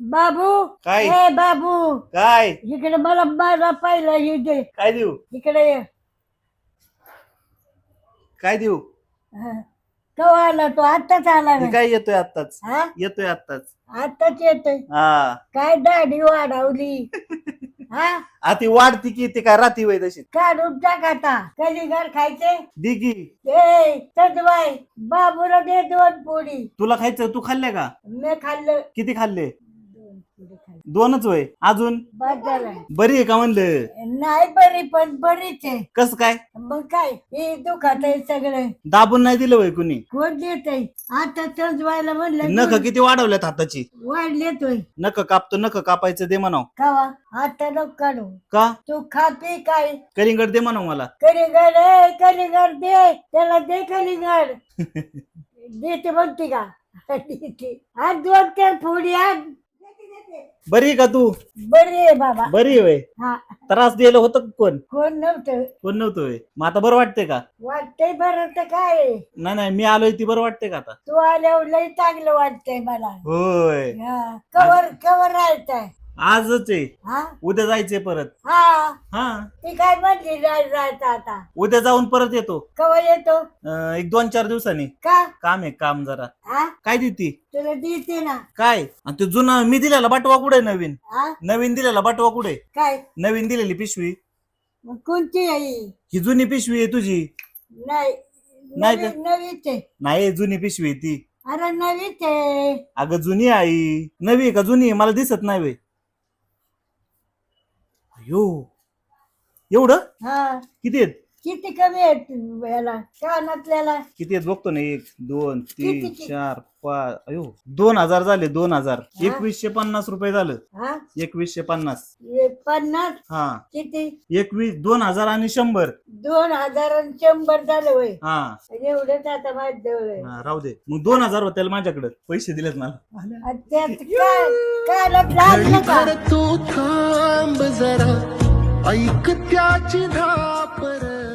बाबू काय? ए बाबू काय? इकडे मला माझा पहिला येऊ दे काय देऊ? इकडे ये. काय देऊ? हा. केव्हा आला तो आत्ताच आला ना. काय येतोय आत्ताच? हा? येतोय आत्ताच. आत्ताच येतोय. हा. काय दाढी वाढवली? हा? आ ती वाढती की ती काय राती वय तशी? काढून टाक आता. कलिंगड खायचे? दी की. ए सजवाय बाबूला दे दोन पोळी. तुला खायचं तू खाल्ले का? मी खाल्लं. किती खाल्ली? दोनच वय. अजून? बस झालं बरी आहे का म्हणलं? नाही बरी पण बरीच आहे. कस काय? मग काय हे दुखात आहे सगळं. दाबून नाही दिलं वय कुणी? कोण देत आहे? आता सजवायला म्हणलं नख किती वाढवल्यात हाताची? वाढले तोय नख कापतो नख कापायचं दे म्हणाव. कावा? आता नको काढू. का? तू खाते काय. कलिंगड दे म्हणाव मला. कलिंगड ए कलिंगड दे. त्याला दे कलिंगड. देते म्हणते का? देते. आज दोन फोडी बरी का तू? बरी आहे बाबा. बरी वय. हा. त्रास दिलं होतं का कोण? कोण नव्हतं. कोण नव्हतं वय? मग आता बरं वाटतंय का? वाटतंय बरं तर काय? आहे? नाही नाही मी आलोय ती बरं वाटतंय का आता? तू आल्यावर लय चांगलं वाटतंय मला. होय. हा. कवर कवर राहायचंय आजच आहे. हा? उद्या जायचंय परत. हा. हा. ती काय म्हणली आता? उद्या जाऊन परत येतो. कवर येतो? अं, एक दोन चार दिवसांनी. का? काम आहे काम जरा. हा? काय देती? तुला देते ना. काय? आणि ते जुना मी दिलेला बटवा कुठे नवीन? हा? नवीन दिलेला बटवा कुठे काय? नवीन दिलेली पिशवी. मग कोणती आहे ही? जुनी पिशवी आहे तुझी. नाही. नाही नवी- का? नवीच आहे. नाही जुनी पिशवी आहे ती. अरे नवीच आहे. अगं जुनी आई. नवी आहे का जुनी आहे? मला दिसत नाही वे अयो. एवढं? हा. किती आहेत? किती कमी आहेत याला? कानातल्याला? किती आहेत? बघतो ना एक दोन तीन किती-? चार पाच अयो दोन हजार झाले दोन हजार? एकवीसशे पन्नास रुपये झालं. हा? एकवीसशे पन्नास. हे पन्नास? हा. किती? एकवीस दोन हजार आणि शंभर. दोन हजार आणि शंभर झालं वय. हा. एवढंच आता माझं जवळ आहे. हा, राहू दे. मग दोन हजार होते माझ्याकडे. पैसे दिलेत मला. आणि त्यात काय? काय लागलं का? तू थांब जरा. ऐक त्याची धापर